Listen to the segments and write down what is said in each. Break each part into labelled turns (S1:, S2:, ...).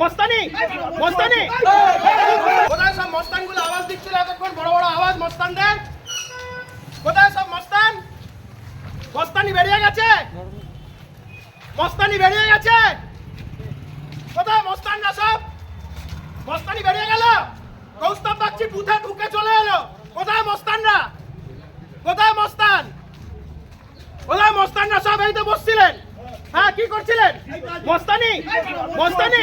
S1: মস্তানি মস্তানি। কোথায় সব মস্তানগুলো আওয়াজ দিচ্ছিল এতক্ষণ? বড় বড় আওয়াজ মস্তানদের? কোথায় সব মস্তান? মস্তানি বেরিয়ে গেছে? মস্তানি বেরিয়ে গেছে? কোথায় মস্তানরা সব? মস্তানি বেরিয়ে গেল? কৌস্তব বাগচি বুথে ঢুকে চলে এলো। কোথায় মস্তানরা? কোথায় মস্তান? কোথায় মস্তানরা সব? এই তো বসছিলেন। কি করছিলেন? মস্তানি মস্তানি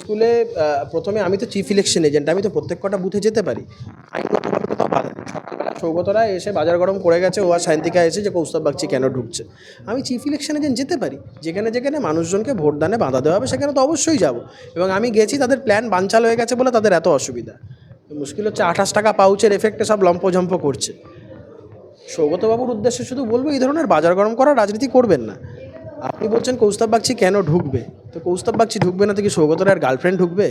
S2: স্কুলে প্রথমে আমি তো চিফ ইলেকশন এজেন্ট, আমি তো প্রত্যেক কটা বুথে যেতে পারি। সৌগতরা এসে বাজার গরম করে গেছে, ও আর সায়ন্তিকা এসে যে কৌস্তব বাগচি কেন ঢুকছে। আমি চিফ ইলেকশন এজেন্ট যেতে পারি, যেখানে যেখানে মানুষজনকে ভোটদানে বাধা দেওয়া হবে, সেখানে তো অবশ্যই যাব। এবং আমি গেছি, তাদের প্ল্যান বানচাল হয়ে গেছে বলে তাদের এত অসুবিধা। মুশকিল হচ্ছে আঠাশ টাকা পাউচের এফেক্টে সব লম্পঝম্প করছে। সৌগতবাবুর উদ্দেশ্যে শুধু বলব এই ধরনের বাজার গরম করা রাজনীতি করবেন না। আপনি বলছেন কৌস্তব বাগচি কেন ঢুকবে? তো কৌস্তব বাগচি ঢুকবে না তো কি সৌগতের আর গার্লফ্রেন্ড ঢুকবে?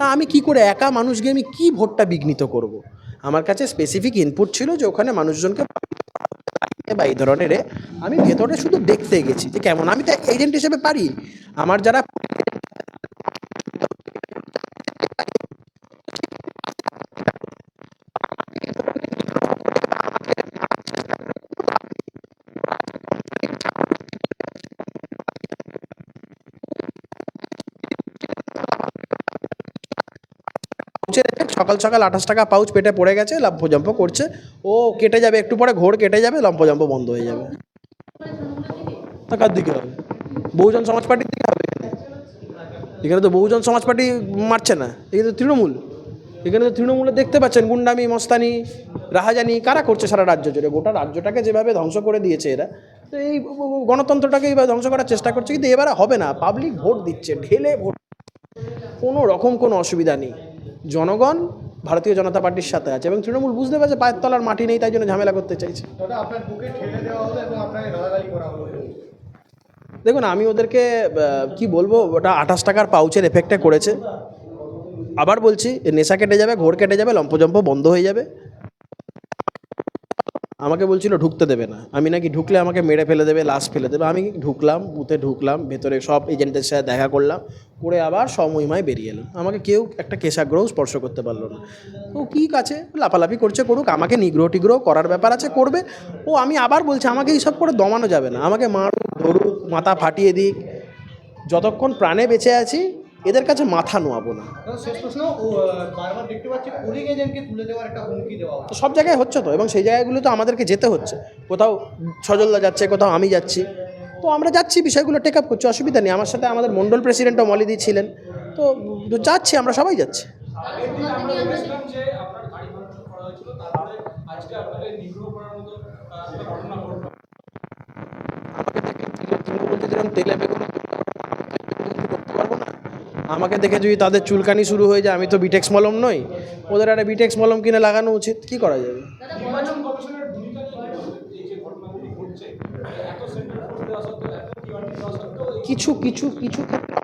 S3: না
S2: আমি কি করে একা মানুষ গিয়ে আমি কি ভোটটা বিঘ্নিত করব। আমার কাছে স্পেসিফিক ইনপুট ছিল যে ওখানে মানুষজনকে বা এই ধরনের আমি ভেতরে শুধু দেখতে গেছি যে কেমন। আমি তো এজেন্ট হিসেবে পারি। আমার যারা পাউচের সকাল সকাল আঠাশ টাকা পাউচ পেটে পড়ে গেছে লম্পজম্প করছে। ও কেটে যাবে, একটু পরে ঘোর কেটে যাবে লম্পজম্প বন্ধ হয়ে যাবে। কার দিকে হবে? বহুজন সমাজ পার্টির দিকে হবে? এখানে তো বহুজন সমাজ পার্টি মারছে না, এখানে তো তৃণমূল। এখানে তো তৃণমূলে দেখতে পাচ্ছেন গুন্ডামি, মস্তানি, রাহাজানি, কারা করছে সারা রাজ্য জুড়ে? গোটা রাজ্যটাকে যেভাবে ধ্বংস করে দিয়েছে এরা, তো এই গণতন্ত্রটাকে এইভাবে ধ্বংস করার চেষ্টা করছে, কিন্তু এবারে হবে না। পাবলিক ভোট দিচ্ছে, ঢেলে ভোট। কোনো রকম কোনো অসুবিধা নেই। জনগণ ভারতীয় জনতা পার্টির সাথে আছে এবং তৃণমূল বুঝতে পারছে পায়ের তলার মাটি নেই তাই জন্য ঝামেলা করতে চাইছে। দেখুন আমি ওদেরকে কি বলব ওটা আঠাশ টাকার পাউচের এফেক্টটা করেছে। আবার বলছি নেশা কেটে যাবে ঘোর কেটে যাবে লম্পজম্প বন্ধ হয়ে যাবে। আমাকে বলছিল ঢুকতে দেবে না। আমি নাকি ঢুকলে আমাকে মেরে ফেলে দেবে, লাশ ফেলে দেবে। আমি ঢুকলাম, বুথে ঢুকলাম, ভেতরে সব এজেন্টের সাথে দেখা করলাম, করে আবার সমহিমায় বেরিয়ে এলাম। আমাকে কেউ একটা কেশাগ্রহ স্পর্শ করতে পারল না। ও কী আছে লাফালাফি করছে করুক, আমাকে নিগ্রহ টিগ্রহ করার ব্যাপার আছে, করবে। ও আমি আবার বলছি, আমাকে এইসব করে দমানো যাবে না। আমাকে মারুক, ধরুক, মাথা ফাটিয়ে দিক। যতক্ষণ প্রাণে বেঁচে আছি এদের কাছে মাথা নোয়াবো না। তো সব জায়গায় হচ্ছে তো এবং সেই জায়গাগুলো তো আমাদেরকে যেতে হচ্ছে। কোথাও সজলদা যাচ্ছে কোথাও আমি যাচ্ছি। তো আমরা যাচ্ছি বিষয়গুলো টেক আপ করছি অসুবিধা নেই। আমার সাথে আমাদের মণ্ডল প্রেসিডেন্টও মলিদি ছিলেন। তো যাচ্ছি আমরা সবাই যাচ্ছি। আমাকে তেলে বেগুনে আমাকে দেখে যদি তাদের চুলকানি শুরু হয়ে যায় আমি তো বিটেক্স মলম নই। ওদের একটা বিটেক্স মলম কিনে লাগানো উচিত কি করা যাবে? কিছু কিছু কিছু ক্ষেত্রে